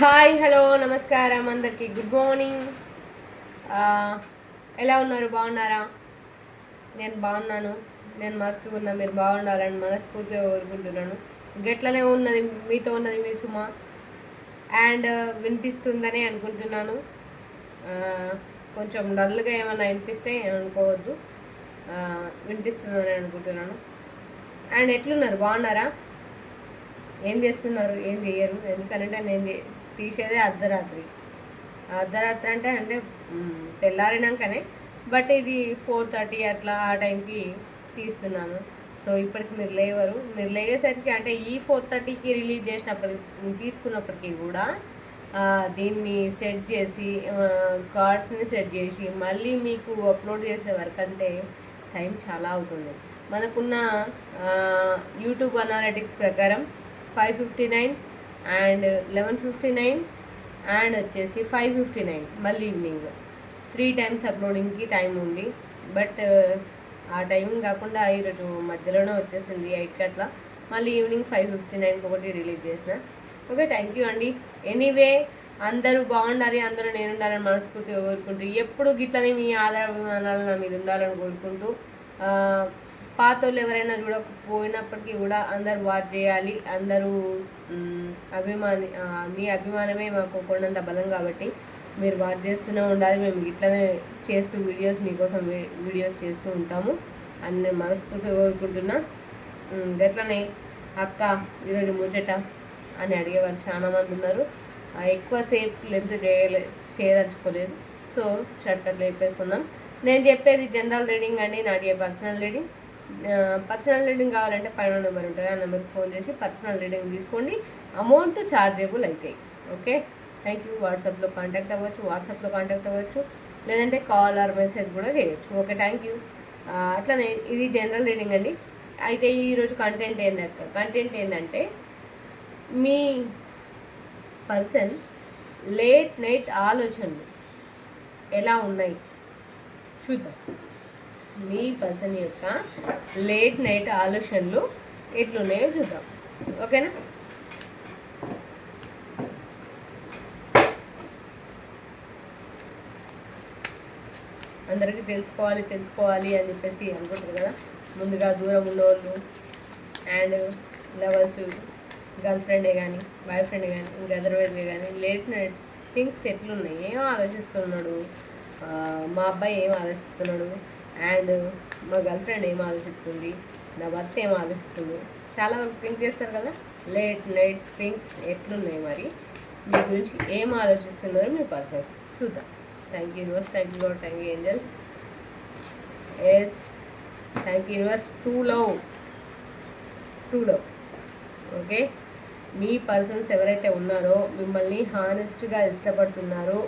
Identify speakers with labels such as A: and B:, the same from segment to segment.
A: Hi hello నమస్కారం అందరికీ. Good morning ఎలా ఉన్నారు? బాగున్నారా? నేను బాగున్నాను. నేను మస్తుగా ఉన్నా. మీరు బాగుండాలని మనస్ఫూర్తిగా కోరుకుంటున్నాను. గట్లనే ఉన్నది మీతో ఉన్నది మీ సుమ. అండ్ వినిపిస్తుందని అనుకుంటున్నాను. కొంచెం డల్గా ఏమైనా వినిపిస్తే అనుకోవద్దు వినిపిస్తుందని అనుకుంటున్నాను. అండ్ ఎట్లున్నారు? బాగున్నారా? ఏం చేస్తున్నారు? ఏం చేయరు ఎందుకంటే నేను తీసేదే అర్ధరాత్రి. అర్ధరాత్రి అంటే అంటే తెల్లారినాకనే బట్ ఇది ఫోర్ థర్టీ అట్లా ఆ టైంకి తీస్తున్నాను. సో ఇప్పటికి మీరు లేవరు. మీరు లేచేసరికి అంటే ఈ ఫోర్ థర్టీకి రిలీజ్ చేసినప్పటికి తీసుకున్నప్పటికీ కూడా దీన్ని సెట్ చేసి కార్డ్స్ని సెట్ చేసి మళ్ళీ మీకు అప్లోడ్ చేసే వరకు అంటే టైం చాలా అవుతుంది. మనకున్న యూట్యూబ్ అనాలిటిక్స్ ప్రకారం five fifty nine and eleven fifty nine and వచ్చేసి ఫైవ్ ఫిఫ్టీ నైన్ మళ్ళీ ఈవినింగ్. త్రీ టైమ్స్ అప్లోడింగ్కి టైం ఉంది. బట్ ఆ టైం కాకుండా ఈరోజు మధ్యలోనే వచ్చేసింది ఎయిట్కి అట్లా. మళ్ళీ ఈవినింగ్ ఫైవ్ ఫిఫ్టీ నైన్కి ఒకటి రిలీజ్ చేసిన. ఓకే థ్యాంక్ యూ అండి. ఎనీవే అందరూ బాగుండాలి అందరూ నేను ఉండాలని మనస్ఫూర్తిగా కోరుకుంటూ ఎప్పుడు గిట్లనే మీ ఆధార అభిమానాలు నా మీద ఉండాలని కోరుకుంటూ పాత వాళ్ళు ఎవరైనా చూడకపోయినప్పటికీ కూడా అందరూ వాచ్ చేయాలి అందరూ అభిమాని మీ అభిమానమే మాకు కొండంత బలం కాబట్టి మీరు వాచ్ చేస్తూనే ఉండాలి మేము ఇట్లనే చేస్తూ వీడియోస్ మీకోసం వీడియోస్ చేస్తూ ఉంటాము అని నేను మనస్ఫూర్తిగా కోరుకుంటున్నా. గట్లనే అక్క ఈరోజు ముచ్చట అని అడిగేవారు చాలా మంది ఉన్నారు ఎక్కువ ఎక్కువసేపు లెంత్ చేయలే చేయదలుచుకోలేదు. సో షర్ట్ అట్లా చెప్పేసుకుందాం నేను చెప్పేది జనరల్ రీడింగ్ అండి నాది పర్సనల్ రీడింగ్. పర్సనల్ రీడింగ్ కావాలంటే పైన నెంబర్ ఉంటుంది. ఆ నెంబర్కి ఫోన్ చేసి పర్సనల్ రీడింగ్ తీసుకోండి. అమౌంట్ ఛార్జేబుల్ అవుతాయి ఓకే థ్యాంక్ యూ వాట్సాప్లో కాంటాక్ట్ అవ్వచ్చు వాట్సాప్లో కాంటాక్ట్ అవ్వచ్చు. లేదంటే కాల్ ఆర్ మెసేజ్ కూడా చేయొచ్చు. ఓకే థ్యాంక్ యూ అట్లనే ఇది జనరల్ రీడింగ్ అండి. అయితే ఈరోజు కంటెంట్ ఏంటంటే కంటెంట్ ఏంటంటే మీ పర్సన్ లేట్ నైట్ ఆలోచనలు ఎలా ఉన్నాయి? చూద్దాం. మీ పర్సన్ యొక్క లేట్ నైట్ ఆలోచనలు ఎట్లున్నాయో చూద్దాం. ఓకేనా? అందరికీ తెలుసుకోవాలి తెలుసుకోవాలి అని చెప్పేసి అనుకుంటారు కదా? ముందుగా దూరం ఉన్నవాళ్ళు అండ్ లవర్స్ గర్ల్ ఫ్రెండే కానీ బాయ్ ఫ్రెండ్ కానీ ఇంకా అదర్వైజ్గా కానీ లేట్ నైట్ థింగ్స్ ఎట్లున్నాయి? ఏం ఆలోచిస్తున్నాడు? మా అబ్బాయి ఏం ఆలోచిస్తున్నాడు? అండ్ మా గర్ల్ ఫ్రెండ్ ఏం ఆలోచిస్తుంది? నా భర్త ఏం ఆలోచిస్తుంది? చాలా వరకు థింక్ చేస్తారు కదా? లేట్ నైట్ థింగ్స్ ఎట్లున్నాయి మరి? మీ గురించి ఏం ఆలోచిస్తున్నారు మీ పర్సన్స్ చూద్దాం. Thank you universe thank you thank you angels yes thank you universe true love true love okay me persons ఎవరైతే ఉన్నారో మిమ్మల్ని హానెస్ట్గా ఇష్టపడుతున్నారో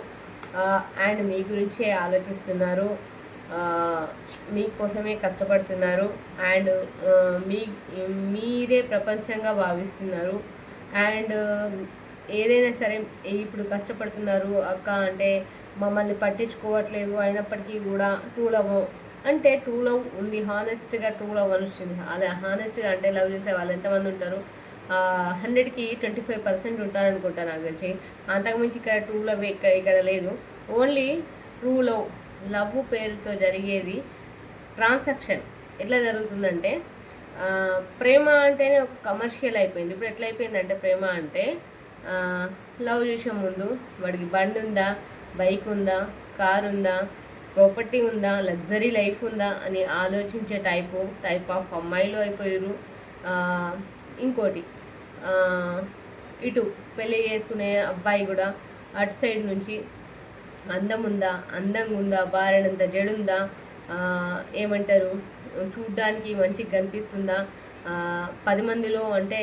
A: అండ్ మీ గురించే ఆలోచిస్తున్నారు మీకోసమే కష్టపడుతున్నారు అండ్ మీ మీరే ప్రపంచంగా భావిస్తున్నారు. అండ్ ఏదైనా సరే ఇప్పుడు కష్టపడుతున్నారు అక్క అంటే మమ్మల్ని పట్టించుకోవట్లేదు అయినప్పటికీ కూడా టూ లవ్ అంటే టూ లవ్ ఉంది హానెస్ట్గా టూ లవ్ అని వచ్చింది. అలా హానెస్ట్గా అంటే లవ్ చేసే వాళ్ళు ఎంతమంది ఉంటారు? హండ్రెడ్కి ట్వంటీ ఫైవ్ పర్సెంట్ ఉంటారనుకుంటా నాకు తెలిసి. అంతకుమించి ఇక్కడ టూ లవ్ ఇక్కడ ఇక్కడ లేదు. ఓన్లీ ట్రూ లవ్ లవ్ పేరుతో జరిగేది ట్రాన్సాక్షన్ ఎట్లా జరుగుతుందంటే ప్రేమ అంటేనే ఒక కమర్షియల్ అయిపోయింది. ఇప్పుడు ఎట్లా అయిపోయిందంటే ప్రేమ అంటే లవ్ చేసే ముందు వాడికి బండి ఉందా బైక్ ఉందా కార్ ఉందా ప్రాపర్టీ ఉందా లగ్జరీ లైఫ్ ఉందా అని ఆలోచించే టైపు టైప్ ఆఫ్ అమ్మాయిలు అయిపోయారు ఇంకోటి ఇటు పెళ్ళి చేసుకునే అబ్బాయి కూడా అటు సైడ్ నుంచి అందం ఉందా అందంగా ఉందా బారినంత జడుందా ఏమంటారు? చూడ్డానికి మంచిగా కనిపిస్తుందా? పది మందిలో అంటే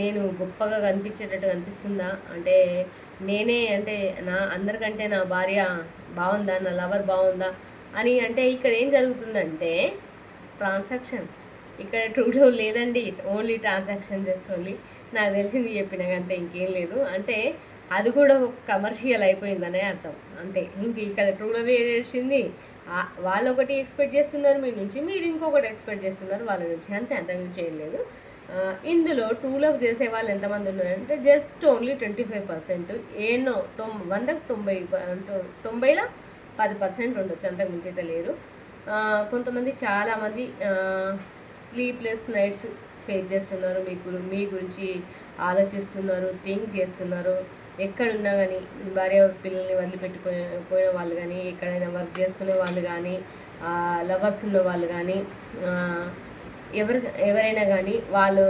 A: నేను గొప్పగా కనిపించేటట్టు కనిపిస్తుందా? అంటే నేనే అంటే నా అందరికంటే నా భార్య బాగుందా నా లవర్ బాగుందా అని అంటే ఇక్కడ ఏం జరుగుతుందంటే ట్రాన్సాక్షన్. ఇక్కడ ట్రూడో లేదండి ఓన్లీ ట్రాన్సాక్షన్ జస్ట్ ఓన్లీ. నాకు తెలిసింది చెప్పిన అంతే ఇంకేం లేదు. అంటే అది కూడా ఒక కమర్షియల్ అయిపోయిందనే అర్థం. అంతే ఇంక ఇక్కడ ట్రూడో వేసింది వాళ్ళు ఒకటి ఎక్స్పెక్ట్ చేస్తున్నారు మీ నుంచి మీరు ఇంకొకటి ఎక్స్పెక్ట్ చేస్తున్నారు వాళ్ళ నుంచి అంతే అంతకు చేయలేదు ఇందులో టూ లవ్ చేసే వాళ్ళు ఎంతమంది ఉన్నారంటే just only twenty five percent ఏనో తొం వందకు తొంభై ప- తొంభైలో? పది పర్సెంట్ ఉండొచ్చు అంతకు మించి అయితే లేరు కొంతమంది చాలామంది స్లీప్లెస్ నైట్స్ ఫేస్ చేస్తున్నారు మీ గురి మీ గురించి ఆలోచిస్తున్నారు థింక్ చేస్తున్నారు. ఎక్కడున్నా కానీ భార్య పిల్లల్ని వదిలిపెట్టుకుని పోయిన వాళ్ళు కానీ ఎక్కడైనా వర్క్ చేసుకునే వాళ్ళు కానీ లవర్స్ ఉన్న వాళ్ళు కానీ ఎవరి ఎవరైనా కానీ వాళ్ళు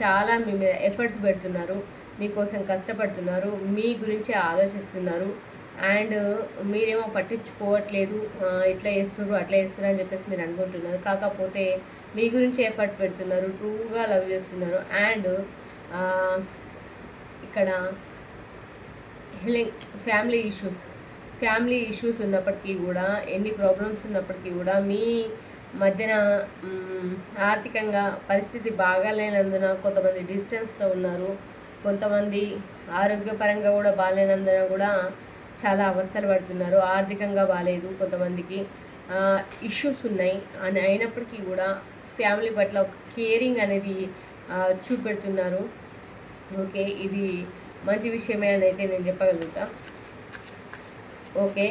A: చాలా మీ మీద ఎఫర్ట్స్ పెడుతున్నారు మీకోసం కష్టపడుతున్నారు మీ గురించి ఆలోచిస్తున్నారు. అండ్ మీరేమో పట్టించుకోవట్లేదు ఇట్లా చేస్తున్నారు అట్లా చేస్తున్నారు అని చెప్పేసి మీరు అనుకుంటున్నారు. కాకపోతే మీ గురించి ఎఫర్ట్ పెడుతున్నారు ట్రూగా లవ్ చేస్తున్నారు. అండ్ ఇక్కడ healing family issues family issues ఉన్నప్పటికీ కూడా ఎన్ని ప్రాబ్లమ్స్ ఉన్నప్పటికీ కూడా మీ మధ్యన ఆర్థికంగా పరిస్థితి బాగాలేనందున కొంతమంది డిస్టెన్స్లో ఉన్నారు. కొంతమంది ఆరోగ్యపరంగా కూడా బాగాలేనందున కూడా చాలా అవస్థలు పడుతున్నారు. ఆర్థికంగా బాగాలేదు కొంతమందికి. ఇష్యూస్ ఉన్నాయి. అని అయినప్పటికీ కూడా ఫ్యామిలీ పట్ల ఒక కేరింగ్ అనేది చూపెడుతున్నారు. ఓకే ఇది మంచి విషయమే అని అయితే నేను చెప్పగలుగుతా. ఓకే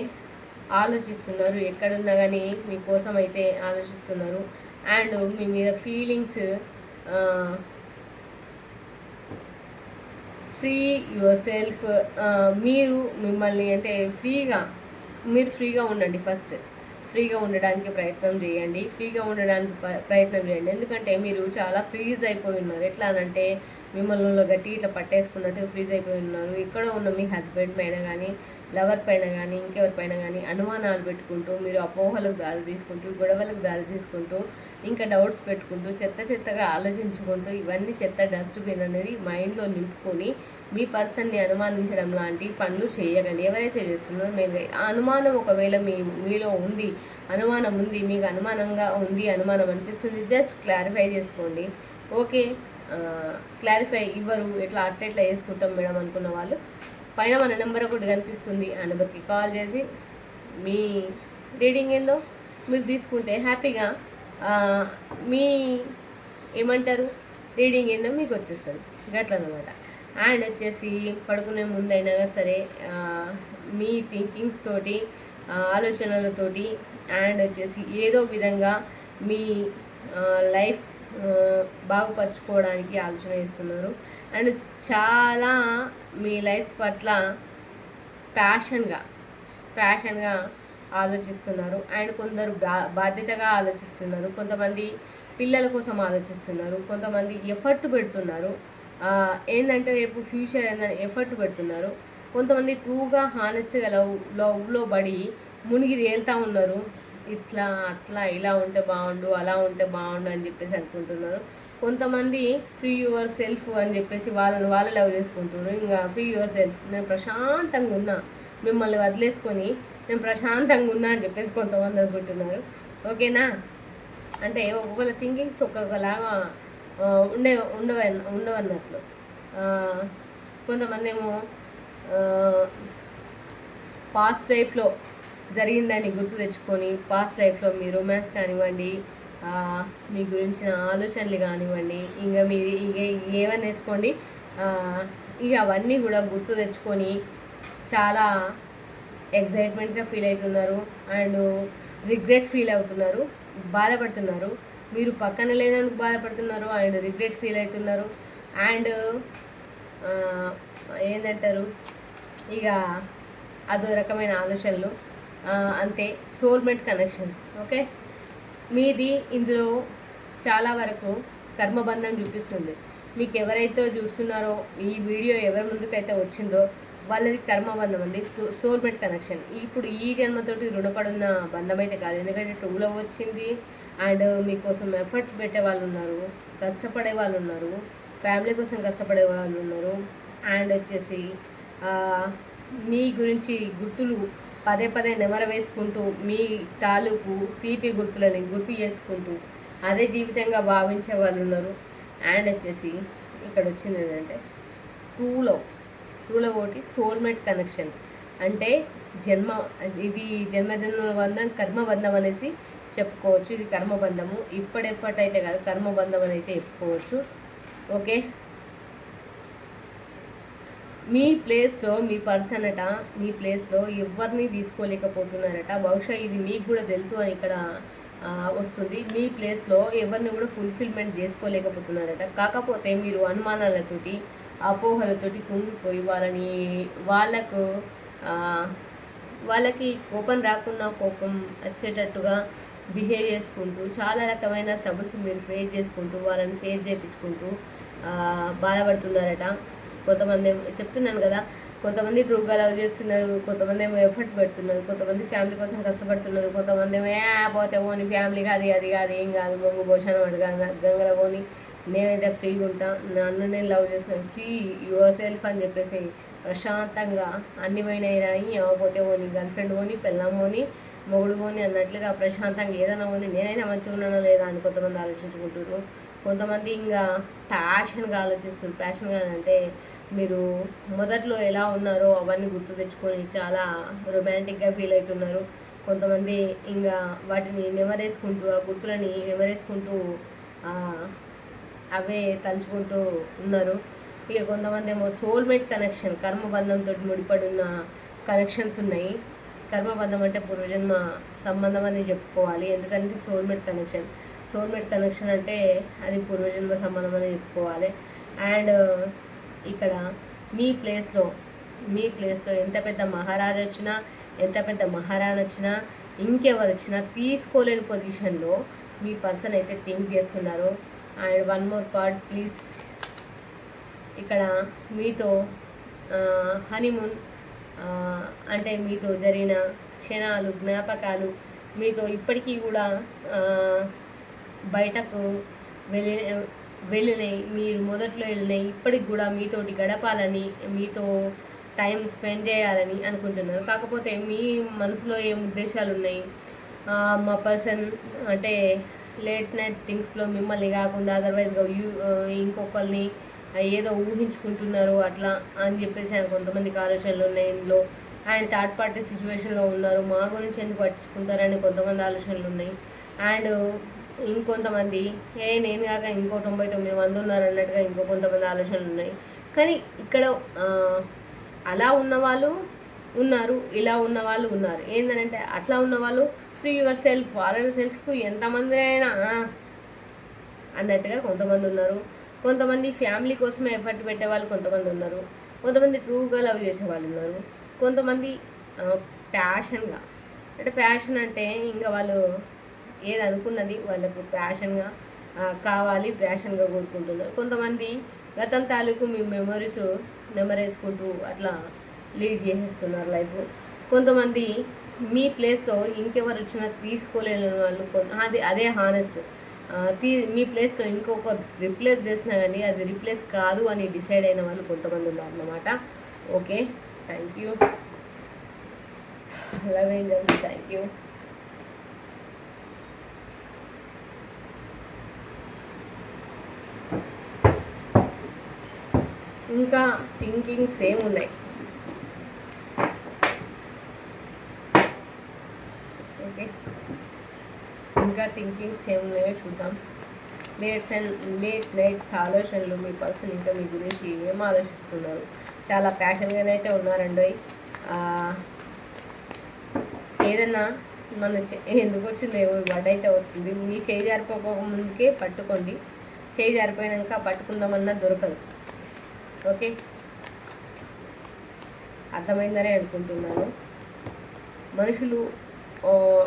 A: ఆలోచిస్తున్నారు. ఎక్కడున్నా కానీ మీకోసం అయితే ఆలోచిస్తున్నారు. అండ్ మీ మీద ఫీలింగ్స్ ఫ్రీ యువర్ సెల్ఫ్ మీరు మిమ్మల్ని అంటే ఫ్రీగా మీరు ఫ్రీగా ఉండండి ఫస్ట్. ఫ్రీగా ఉండడానికి ప్రయత్నం చేయండి. ఫ్రీగా ఉండడానికి ప్రయత్నం చేయండి. ఎందుకంటే మీరు చాలా ఫ్రీజ్ అయిపోయి ఉన్నారు. ఎట్లా అనంటే మిమ్మల్ని గట్టి ఇట్లా పట్టేసుకున్నట్టు ఫ్రీజ్ అయిపోయి ఉన్నారు. ఇక్కడ ఉన్న మీ హస్బెండ్ పైన కానీ లవర్ పైన కానీ ఇంకెవరిపైన కానీ అనుమానాలు పెట్టుకుంటూ మీరు అపోహలకు దారి తీసుకుంటూ గొడవలకు దారి తీసుకుంటూ ఇంకా డౌట్స్ పెట్టుకుంటూ చెత్త చెత్తగా ఆలోచించుకుంటూ ఇవన్నీ చెత్త డస్ట్బిన్ అనేది మైండ్లో నింపుకొని మీ పర్సన్ని అనుమానించడం లాంటి పనులు చేయకండి. ఎవరైతే చేస్తున్నారో మీరు ఆ అనుమానం ఒకవేళ మీ మీలో ఉంది అనుమానం ఉంది మీకు అనుమానంగా ఉంది అనుమానం అనిపిస్తుంది జస్ట్ క్లారిఫై చేసుకోండి. ఓకే క్లారిఫై ఇవ్వరు ఎట్లా అట్లా ఎట్లా వేసుకుంటాం మేడం అనుకున్న వాళ్ళు. పైన మన నెంబర్ ఒకటి కనిపిస్తుంది ఆ నెంబర్కి కాల్ చేసి మీ రీడింగ్ ఏందో మీరు తీసుకుంటే హ్యాపీగా మీ ఏమంటారు? రీడింగ్ ఏందో మీకు వచ్చేస్తుంది. గట్లనమాట అండ్ వచ్చేసి పడుకునే ముందైనా సరే మీ థింకింగ్స్ తోటి ఆలోచనలతోటి అండ్ వచ్చేసి ఏదో విధంగా మీ లైఫ్ బాగుపరచుకోవడానికి ఆలోచన చేస్తున్నారు. అండ్ చాలా మీ లైఫ్ పట్ల ప్యాషన్గా ప్యాషన్గా ఆలోచిస్తున్నారు. అండ్ కొందరు బా బాధ్యతగా ఆలోచిస్తున్నారు. కొంతమంది పిల్లల కోసం ఆలోచిస్తున్నారు. కొంతమంది ఎఫర్ట్ పెడుతున్నారు. ఏంటంటే రేపు ఫ్యూచర్ ఏందని ఎఫర్ట్ పెడుతున్నారు. కొంతమంది ట్రూగా హానెస్ట్గా లవ్ లవ్లో పడి మునిగి తేలుతూ ఉన్నారు. ఇట్లా అట్లా ఇలా ఉంటే బాగుండు అలా ఉంటే బాగుండు అని చెప్పేసి అనుకుంటున్నారు. కొంతమంది ఫ్రీ యువర్ సెల్ఫ్ అని చెప్పేసి వాళ్ళని వాళ్ళు లవ్ చేసుకుంటున్నారు. ఇంకా ఫ్రీ యువర్ సెల్ఫ్ నేను ప్రశాంతంగా ఉన్నా మిమ్మల్ని వదిలేసుకొని నేను ప్రశాంతంగా ఉన్నా అని చెప్పేసి కొంతమంది అనుకుంటున్నారు. ఓకేనా? అంటే ఒకవేళ థింకింగ్స్ ఒక్కొక్కలాగా ఉండే ఉండవ ఉండవన్నట్లు. కొంతమంది ఏమో పాస్ట్ లైఫ్లో జరిగిందని గుర్తు తెచ్చుకొని పాస్ట్ లైఫ్లో మీ రొమాన్స్ కానివ్వండి మీ గురించిన ఆలోచనలు కానివ్వండి ఇంకా మీరు ఇక ఏమని వేసుకోండి ఇక అవన్నీ కూడా గుర్తు తెచ్చుకొని చాలా ఎగ్జైట్మెంట్గా ఫీల్ అవుతున్నారు అండ్ రిగ్రెట్ ఫీల్ అవుతున్నారు బాధపడుతున్నారు. మీరు పక్కన లేనందుకు బాధపడుతున్నారు అండ్ రిగ్రెట్ ఫీల్ అవుతున్నారు. అండ్ ఏంటంటారు ఇక అదో రకమైన ఆలోచనలు. అంతే. సోల్మేట్ కనెక్షన్ ఓకే మీది ఇందులో చాలా వరకు కర్మబంధం చూపిస్తుంది. మీకు ఎవరైతే చూస్తున్నారో ఈ వీడియో ఎవరి ముందుకైతే వచ్చిందో వాళ్ళది కర్మబంధం అండి. సోల్మేట్ కనెక్షన్ ఇప్పుడు ఈ జన్మతోటి రుణపడున్న బంధం అయితే కాదు. ఎందుకంటే టూలో వచ్చింది. అండ్ మీకోసం ఎఫర్ట్స్ పెట్టే వాళ్ళు ఉన్నారు. కష్టపడే వాళ్ళు ఉన్నారు. ఫ్యామిలీ కోసం కష్టపడే వాళ్ళు ఉన్నారు. అండ్ వచ్చేసి మీ గురించి గుర్తులు పదే పదే నెమర వేసుకుంటూ మీ తాలూకు తీపి గుర్తులని గుర్తు చేసుకుంటూ అదే జీవితంగా భావించే వాళ్ళు ఉన్నారు. అండ్ వచ్చేసి ఇక్కడ వచ్చింది ఏంటంటే ట్రూలో ట్రూలో ఒకటి సోల్మేట్ కనెక్షన్. అంటే జన్మ ఇది జన్మ జన్మ బంధం కర్మబంధం అనేసి చెప్పుకోవచ్చు. ఇది కర్మబంధము ఇప్పుడు ఎఫర్ట్ అయితే కాదు కర్మబంధం అని అయితే చెప్పుకోవచ్చు. ఓకే? మీ ప్లేస్లో మీ పర్సన్ అట మీ ప్లేస్లో ఎవరిని తీసుకోలేకపోతున్నారట. బహుశా ఇది మీకు కూడా తెలుసు అని ఇక్కడ వస్తుంది. మీ ప్లేస్లో ఎవరిని కూడా ఫుల్ఫిల్మెంట్ చేసుకోలేకపోతున్నారట. కాకపోతే మీరు అనుమానాలతోటి అపోహలతోటి కుంగిపోయి వాళ్ళని వాళ్ళకు వాళ్ళకి కోపం రాకుండా కోపం వచ్చేటట్టుగా బిహేవ్ చేసుకుంటూ చాలా రకమైన స్ట్రబుల్స్ మీరు ఫేస్ చేసుకుంటూ వాళ్ళని ఫేస్ చేయించుకుంటూ బాధపడుతున్నారట. కొంతమంది చెప్తున్నాను కదా కొంతమంది ట్రూగా లవ్ చేస్తున్నారు కొంతమంది ఏమో ఎఫర్ట్ పెడుతున్నారు కొంతమంది ఫ్యామిలీ కోసం కష్టపడుతున్నారు కొంతమంది ఏమో ఏ పోతే పోని ఫ్యామిలీ కాదు అది కాదు ఏం కాదు మొంగు భోషణం వాడు గంగల పోని. నేనైతే ఫ్రీగా ఉంటా నన్ను నేను లవ్ చేస్తున్నాను. ఫ్రీ యువర్ సెల్ఫ్ అని చెప్పేసి ప్రశాంతంగా అన్ని పోయినాయి రాయి పోతే పోని గర్ల్ ఫ్రెండ్ పోని పిల్లం పోని మొగుడు పోని అన్నట్లుగా ప్రశాంతంగా ఏదైనా పోని నేనైనా మంచిగా ఉన్నానా లేదా అని కొంతమంది ఆలోచించుకుంటారు కొంతమంది ఇంకా ప్యాషన్గా ఆలోచిస్తున్నారు. ప్యాషన్గా అంటే మీరు మొదట్లో ఎలా ఉన్నారో అవన్నీ గుర్తు తెచ్చుకొని చాలా రొమాంటిక్గా ఫీల్ అవుతున్నారు. కొంతమంది ఇంకా వాటిని నెమరేసుకుంటూ ఆ గుర్తులని నెమరేసుకుంటూ అవే తలుచుకుంటూ ఉన్నారు. ఇక కొంతమంది ఏమో సోల్మేట్ కనెక్షన్ కర్మబంధంతో ముడిపడి ఉన్న కనెక్షన్స్ ఉన్నాయి. కర్మబంధం అంటే పూర్వజన్మ సంబంధం అని చెప్పుకోవాలి. ఎందుకంటే సోల్మేట్ కనెక్షన్ సోల్మేట్ కనెక్షన్ అంటే అది పూర్వజన్మ సంబంధం అని చెప్పుకోవాలి. అండ్ ఇక్కడ మీ ప్లేస్లో మీ ప్లేస్లో ఎంత పెద్ద మహారాజు వచ్చినా ఎంత పెద్ద మహారాణి వచ్చినా ఇంకెవరు వచ్చినా తీసుకోలేని పొజిషన్లో మీ పర్సన్ అయితే థింక్ చేస్తున్నారు. And one more cards please ఇక్కడ మీతో హనీమూన్ అంటే మీతో జరిగిన క్షణాలు జ్ఞాపకాలు మీతో ఇప్పటికీ కూడా బయటకు వెళ్ళి వెళ్ళినాయి మీరు మొదట్లో వెళ్ళినాయి ఇప్పటికి కూడా మీతోటి గడపాలని మీతో టైం స్పెండ్ చేయాలని అనుకుంటున్నారు. కాకపోతే మీ మనసులో ఏం ఉద్దేశాలు ఉన్నాయి? మా పర్సన్ అంటే లేట్ నైట్ థింగ్స్లో మిమ్మల్ని కాకుండా అదర్వైజ్గా యూ ఇంకొకరిని ఏదో ఊహించుకుంటున్నారు అట్లా అని చెప్పేసి ఆయన కొంతమందికి ఆలోచనలు ఉన్నాయి. ఇందులో అండ్ థర్డ్ పార్టీ సిచ్యువేషన్లో ఉన్నారు మా గురించి ఎందుకు పట్టించుకుంటారని కొంతమంది ఆలోచనలు ఉన్నాయి. అండ్ ఇంకొంతమంది ఏ నేను కాక ఇంకో తొంభై తొమ్మిది మంది ఉన్నారు అన్నట్టుగా ఇంకో కొంతమంది ఆలోచనలు ఉన్నాయి. కానీ ఇక్కడ అలా అలా ఉన్నవాళ్ళు ఉన్నారు ఇలా ఉన్న వాళ్ళు ఉన్నారు. ఏంటంటే అట్లా ఉన్న వాళ్ళు ఫ్రీ యువర్ సెల్ఫ్ వాళ్ళ సెల్ఫ్కు ఎంతమంది అయినా అన్నట్టుగా కొంతమంది ఉన్నారు. కొంతమంది ఫ్యామిలీ కోసమే ఎఫర్ట్ పెట్టే వాళ్ళు కొంతమంది ఉన్నారు. కొంతమంది ట్రూగా లవ్ చేసే వాళ్ళు ఉన్నారు. కొంతమంది ప్యాషన్గా అంటే ప్యాషన్ అంటే ఇంకా వాళ్ళు ఏది అనుకున్నది వాళ్ళకు ప్యాషన్గా కావాలి ప్యాషన్గా కోరుకుంటున్నారు. కొంతమంది గతం తాలూకు మీ మెమరీస్ నెమరేసుకుంటూ అట్లా లీడ్ చేసేస్తున్నారు లైఫ్ కొంతమంది మీ ప్లేస్లో ఇంకెవరు వచ్చినా తీసుకోలేని వాళ్ళు అది అదే హానెస్ట్ తీ మీ ప్లేస్లో ఇంకొక రిప్లేస్ చేసినా కానీ అది రిప్లేస్ కాదు అని డిసైడ్ అయిన వాళ్ళు కొంతమంది ఉన్నారు అన్నమాట. Okay thank you love angels thank you ఇంకా థింకింగ్ సేమ్ ఉన్నాయి ఓకే. ఇంకా థింకింగ్ సేమ్ ఉన్నాయో చూద్దాం. లేట్స్ అండ్ లేట్ నైట్స్ ఆలోచనలు మీ పర్సన్ ఇంకా మీ గురించి ఏం ఆలోచిస్తున్నారు? చాలా ప్యాషన్గానే అయితే ఉన్నారండి. ఏదన్నా మన చే- ఎందుకు వచ్చిందో ఏమో వర్డ్ అయితే వస్తుంది. మీ చేయి జారిపోక ముందుకే పట్టుకోండి. చేయి జారిపోయాక పట్టుకుందామన్నా దొరకదు. ఓకే? అర్థమైందని అనుకుంటున్నాను. మనుషులు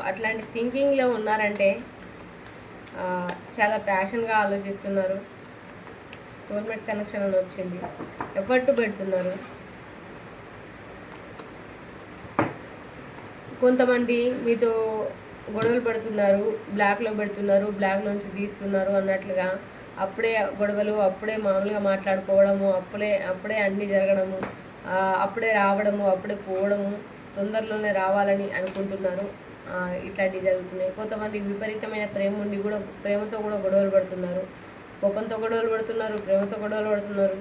A: అట్లాంటి థింకింగ్లో ఉన్నారంటే చాలా ప్యాషన్గా ఆలోచిస్తున్నారు. సోల్మేట్ కనెక్షన్ అని వచ్చింది. ఎఫర్ట్ పెడుతున్నారు. కొంతమంది మీతో గొడవలు పడుతున్నారు బ్లాక్లో పెడుతున్నారు బ్లాక్లోంచి తీస్తున్నారు అన్నట్లుగా అప్పుడే గొడవలు అప్పుడే మామూలుగా మాట్లాడుకోవడము అప్పుడే అప్పుడే అన్నీ జరగడము అప్పుడే రావడము అప్పుడే పోవడము తొందరలోనే రావాలని అనుకుంటున్నారు. ఇట్లాంటివి జరుగుతున్నాయి. కొంతమంది విపరీతమైన ప్రేమ ఉండి కూడా ప్రేమతో కూడా గొడవలు పడుతున్నారు. కోపంతో గొడవలు పడుతున్నారు ప్రేమతో గొడవలు పడుతున్నారు.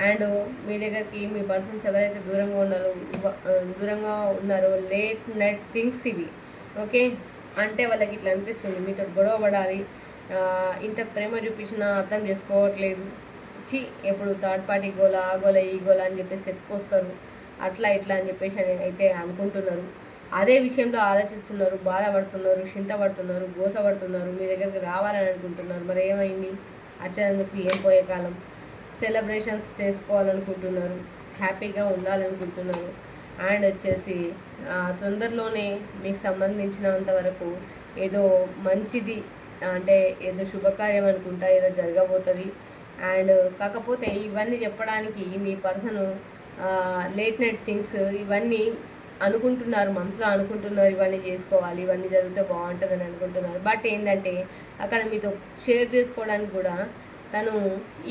A: అండ్ మీ దగ్గరికి మీ పర్సన్స్ ఎవరైతే దూరంగా ఉన్నారో దూరంగా ఉన్నారో లేట్ నైట్ థింగ్స్ ఇవి. ఓకే? అంటే వాళ్ళకి ఇట్లా అనిపిస్తుంది. మీతో గొడవ పడాలి ఇంత ప్రేమ చూపించినా అర్థం చేసుకోవట్లేదు. చి ఎప్పుడు థర్డ్ పార్టీ గోల ఆ గోల ఈ గోల అని చెప్పేసి ఎత్తుకొస్తారు అట్లా ఇట్లా అని చెప్పేసి అని అయితే అనుకుంటున్నారు. అదే విషయంలో ఆలోచిస్తున్నారు బాధపడుతున్నారు చింతపడుతున్నారు గోసపడుతున్నారు మీ దగ్గరికి రావాలని అనుకుంటున్నారు. మరి ఏమైంది? అచ్చందుకు ఏం పోయే కాలం? సెలబ్రేషన్స్ చేసుకోవాలనుకుంటున్నారు హ్యాపీగా ఉండాలనుకుంటున్నారు. అండ్ వచ్చేసి తొందరలోనే మీకు సంబంధించినంత వరకు ఏదో మంచిది అంటే ఏదో శుభకార్యం అనుకుంటా ఏదో జరగబోతుంది. అండ్ కాకపోతే ఇవన్నీ చెప్పడానికి మీ పర్సన్ లేట్ నైట్ థింగ్స్ ఇవన్నీ అనుకుంటున్నారు మనసులో అనుకుంటున్నారు ఇవన్నీ చేసుకోవాలి ఇవన్నీ జరిగితే బాగుంటుందని అనుకుంటున్నారు. బట్ ఏంటంటే అక్కడ మీతో షేర్ చేసుకోవడానికి కూడా తను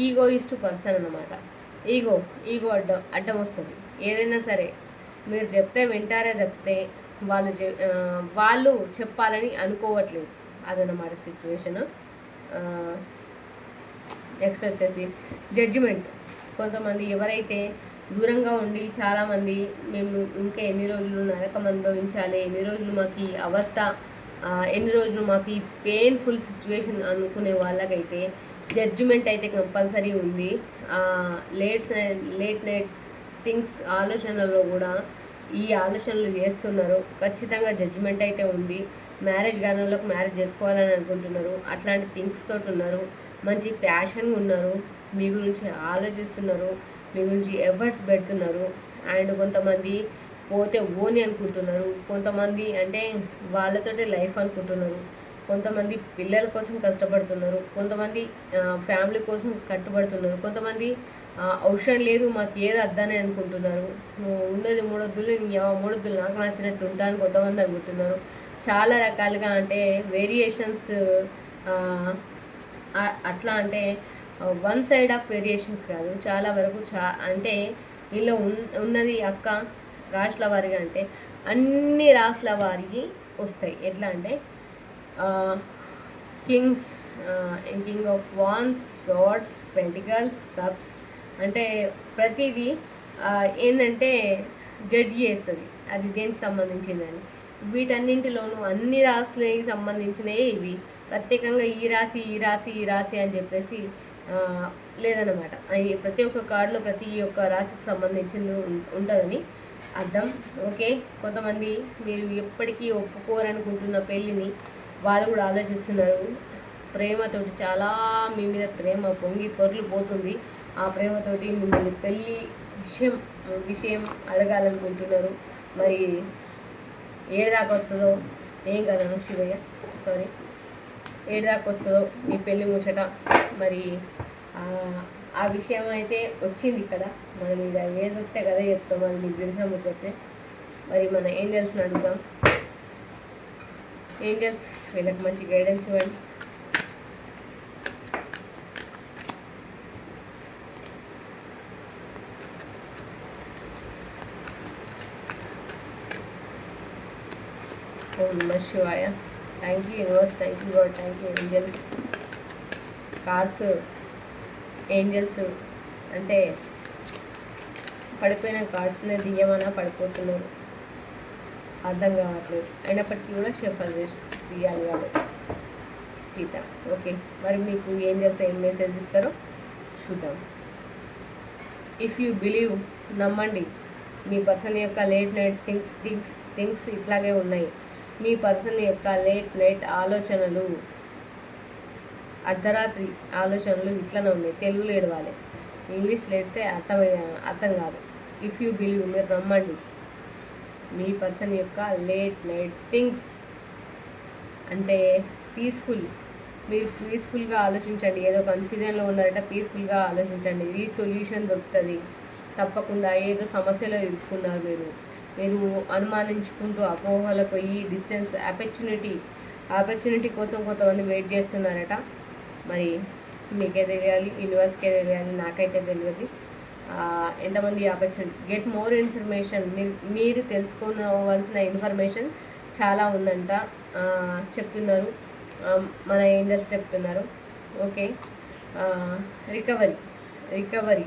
A: ఈగో ఇష్ట పర్సన్ అన్నమాట. ఈగో ఈగో అడ్డం అడ్డం వస్తుంది. ఏదైనా సరే మీరు చెప్తే వింటారే తప్పితే వాళ్ళు వాళ్ళు చెప్పాలని అనుకోవట్లేదు. అదన్నమాట సిచ్యువేషన్ నెక్స్ట్ వచ్చేసి జడ్జిమెంట్ కొంతమంది ఎవరైతే దూరంగా ఉండి చాలామంది మేము ఇంకా ఎన్ని రోజులు నరకం అనుభవించాలి ఎన్ని రోజులు మాకు ఈ అవస్థ ఎన్ని రోజులు మాకు ఈ పెయిన్ఫుల్ సిచ్యువేషన్ అనుకునే వాళ్ళకైతే జడ్జిమెంట్ అయితే కంపల్సరీ ఉంది. లేట్ లేట్ నైట్ థింగ్స్ ఆలోచనలో కూడా ఈ ఆలోచనలు చేస్తున్నారు. ఖచ్చితంగా జడ్జిమెంట్ అయితే ఉంది. మ్యారేజ్ కాని మ్యారేజ్ చేసుకోవాలని అనుకుంటున్నారు. అట్లాంటి థింగ్స్ తోటి ఉన్నారు. మంచి ప్యాషన్గా ఉన్నారు. మీ గురించి ఆలోచిస్తున్నారు. మీ గురించి ఎఫర్ట్స్ పెడుతున్నారు. అండ్ కొంతమంది పోతే ఓని అనుకుంటున్నారు. కొంతమంది అంటే వాళ్ళతోటే లైఫ్ అనుకుంటున్నారు. కొంతమంది పిల్లల కోసం కష్టపడుతున్నారు. కొంతమంది ఫ్యామిలీ కోసం కట్టుబడుతున్నారు. కొంతమంది అవసరం లేదు మాకు ఏది అద్దని అనుకుంటున్నారు. ఉన్నది మూడొద్దులు మూడొద్దులు నాకు నచ్చినట్టు ఉంటాను కొంతమంది అనుకుంటున్నారు. చాలా రకాలుగా అంటే వేరియేషన్స్ అట్లా అంటే వన్ సైడ్ ఆఫ్ వేరియేషన్స్ కాదు. చాలా వరకు చా అంటే వీళ్ళు ఉన్ ఉన్నది అక్క రాశుల వారిగా అంటే అన్ని రాశుల వారికి వస్తాయి. ఎట్లా అంటే kings king of wands swords pentacles cups అంటే ప్రతిదీ ఏంటంటే జడ్జి చేస్తుంది. అది దేనికి సంబంధించిందని. వీటన్నింటిలోనూ అన్ని రాసులకి సంబంధించినవి ఇవి. ప్రత్యేకంగా ఈ రాశి ఈ రాశి ఈ రాశి అని చెప్పేసి లేదనమాట అవి ప్రతి ఒక్క కార్డులో ప్రతి ఒక్క రాశికి సంబంధించింది ఉంటుందని అర్థం. ఓకే? కొంతమంది మీరు ఎప్పటికీ ఒప్పుకోరనుకుంటున్న పెళ్ళిని వాళ్ళు కూడా ఆలోచిస్తున్నారు. ప్రేమతోటి చాలా మీ మీద ప్రేమ పొంగి పొర్లు పోతుంది. ఆ ప్రేమతోటి మిమ్మల్ని పెళ్ళి విషయం విషయం అడగాలనుకుంటున్నారు. మరి ఏ దాకా వస్తుందో ఏం కదా శివయ్య సారీ ఏ దాకా వస్తుందో మీ పెళ్ళి ముచ్చట? మరి ఆ, విషయం అయితే వచ్చింది ఇక్కడ. మనం ఇక ఏదొస్తే కదా చెప్తాం అది మీకు తెలిసిన ముచ్చటే. మరి మన ఏంజల్స్ని అడుగుదాం. ఏంజల్స్ వీళ్ళకి మంచి గైడెన్స్ ఇవ్వండి. Shivaya. Thank you universe thank you god thank you angels cards angels అంటే పడిపోయిన కార్స్ని తీయమన్నా పడిపోతున్నారు అర్థం కావట్లేదు. అయినప్పటికీ కూడా షఫల్ చేసి తీయాలి కాబట్టి. గీత ఓకే మరి మీకు ఏంజల్స్ ఏం మెసేజ్ ఇస్తారో చూద్దాం. ఇఫ్ యూ బిలీవ్ నమ్మండి. మీ పర్సన్ యొక్క late night think things things ఇట్లాగే ఉన్నాయి. మీ పర్సన్ యొక్క లేట్ నైట్ ఆలోచనలు అర్ధరాత్రి ఆలోచనలు ఇట్లనే ఉన్నాయి. తెలుగులో ఏడవాలి. ఇంగ్లీష్లో ఎడితే అర్థం అర్థం కాదు. ఇఫ్ యూ బిలీవ్ మీరు నమ్మండి. మీ పర్సన్ యొక్క లేట్ నైట్ థింగ్స్ అంటే పీస్ఫుల్. మీరు పీస్ఫుల్గా ఆలోచించండి. ఏదో కన్ఫ్యూజన్లో ఉన్నారంటే పీస్ఫుల్గా ఆలోచించండి. ఈ సొల్యూషన్ దొరుకుతుంది. తప్పకుండా ఏదో సమస్యలో ఇరుక్కున్నారు మీరు. మీరు అనుమానించుకుంటూ అపోహలకు పోయి డిస్టెన్స్ ఆపర్చునిటీ ఆపర్చునిటీ కోసం కొంతమంది వెయిట్ చేస్తున్నారట. మరి మీకే తెలియాలి యూనివర్స్కే తెలియాలి నాకైతే తెలియదు. ఎంతమంది ఆపర్చునిటీ గెట్ మోర్ ఇన్ఫర్మేషన్ మీరు తెలుసుకోవాల్సిన ఇన్ఫర్మేషన్ చాలా ఉందంట. చెప్తున్నారు. మన ఏంజల్స్ చెప్తున్నారు. ఓకే. Recovery recovery.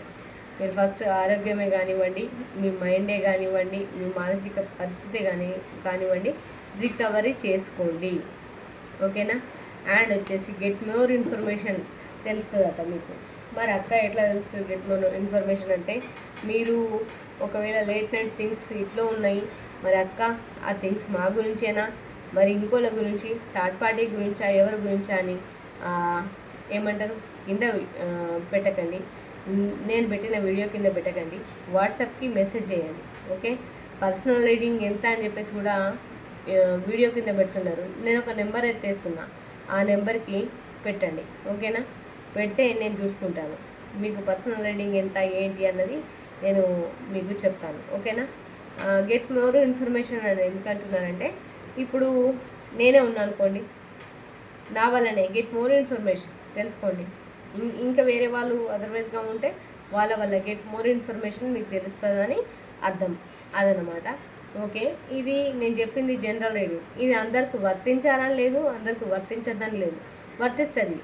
A: మీరు ఫస్ట్ ఆరోగ్యమే కానివ్వండి మీ మైండే కానివ్వండి మీ మానసిక పరిస్థితి కానీ కానివ్వండి రికవరీ చేసుకోండి. ఓకేనా? అండ్ వచ్చేసి గెట్ మోర్ ఇన్ఫర్మేషన్ తెలుస్తుందట మీకు. మరి అక్క ఎట్లా తెలుస్తుంది గెట్ మోర్ ఇన్ఫర్మేషన్ అంటే మీరు ఒకవేళ లేట్ నైట్ థింగ్స్ ఇట్లా ఉన్నాయి మరి అక్క ఆ థింగ్స్ మా గురించేనా? మరి ఇంకోళ్ళ గురించి థర్డ్ పార్టీ గురించా ఎవరి గురించా అని ఏమంటారు? కింద పెట్టకండి. నేను పెట్టిన వీడియో కింద పెట్టకండి. వాట్సాప్కి మెసేజ్ చేయండి. ఓకే? పర్సనల్ రీడింగ్ ఎంత అని చెప్పేసి కూడా వీడియో కింద పెడుతున్నారు. నేను ఒక నెంబర్ ఎత్తేస్తున్నా ఆ నెంబర్కి పెట్టండి. ఓకేనా? పెడితే నేను చూసుకుంటాను. మీకు పర్సనల్ రీడింగ్ ఎంత ఏంటి అన్నది నేను మీకు చెప్తాను. ఓకేనా? గెట్ మోర్ ఇన్ఫర్మేషన్ అని ఎందుకంటున్నారంటే ఇప్పుడు నేనే ఉన్నాను అనుకోండి. నా వల్లనే గెట్ మోర్ ఇన్ఫర్మేషన్. తెలుసుకోండి. ఇంకా వేరే వాళ్ళు అదర్వైజ్గా ఉంటే వాళ్ళ వల్ల గెట్ మోర్ ఇన్ఫర్మేషన్ మీకు తెలుస్తుందని అర్థం. అదనమాట ఓకే? ఇది నేను చెప్పింది జనరల్ రీడింగ్ ఇది అందరికి వర్తించాలని లేదు అందరికి వర్తించద్దని లేదు. వర్తిస్తుంది.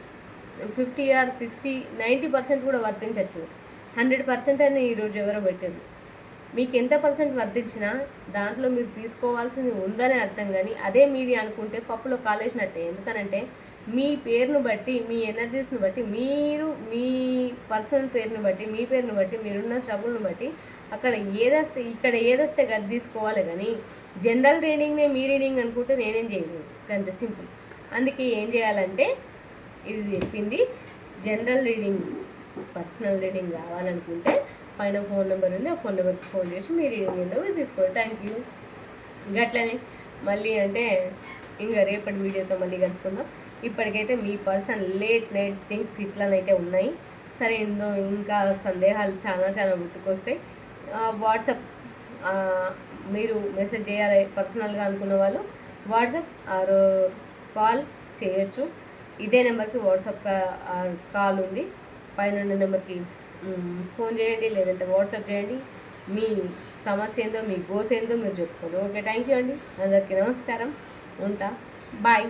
A: Fifty or sixty ninety percent కూడా వర్తించవచ్చు హండ్రెడ్ పర్సెంట్ అని ఈరోజు ఎవరో పెట్టారు మీకు ఎంత పర్సెంట్ వర్తించినా దాంట్లో మీరు తీసుకోవాల్సింది ఉందని అర్థం కానీ అదే మీది అనుకుంటే పప్పులో కాలేసినట్టే. ఎందుకనంటే మీ పేరును బట్టి మీ ఎనర్జీస్ని బట్టి మీరు మీ పర్సనల్ పేరుని బట్టి మీ పేరుని బట్టి మీరున్న స్ట్రగుల్ని బట్టి అక్కడ ఏదొస్తే ఇక్కడ ఏదొస్తే గది తీసుకోవాలి కానీ జనరల్ రీడింగ్నే మీ రీడింగ్ అనుకుంటే నేనేం చేయలేదు అంత సింపుల్ అందుకే ఏం చేయాలంటే ఇది చెప్పింది జనరల్ రీడింగ్ పర్సనల్ రీడింగ్ కావాలనుకుంటే పైన ఫోన్ నెంబర్ ఉంది ఆ ఫోన్ నెంబర్కి ఫోన్ చేసి మీ రీడింగ్ ఏందో తీసుకోండి. థ్యాంక్ యూ గట్లనే మళ్ళీ అంటే ఇంకా రేపటి వీడియోతో మళ్ళీ కలుసుకుందాం. ఇప్పటికైతే మీ పర్సన్ లేట్ నైట్ థింగ్స్ ఇట్లనైతే ఉన్నాయి. సరే ఇందో ఇంకా సందేహాలు చాలా చాలా గుర్తుకొస్తాయి వాట్సాప్ మీరు మెసేజ్ చేయాలి పర్సనల్గా అనుకున్న వాళ్ళు వాట్సాప్ ఆర్ కాల్ చేయొచ్చు. ఇదే నెంబర్కి వాట్సాప్ కాల్ ఉంది. పైన ఉన్న నెంబర్కి ఫోన్ చేయండి లేదంటే వాట్సాప్ చేయండి. మీ సమస్య ఏందో మీ గోస్ ఏందో మీరు చెప్పుకోండి. ఓకే థ్యాంక్ యూ అండి. అందరికీ నమస్కారం. ఉంటా. బాయ్.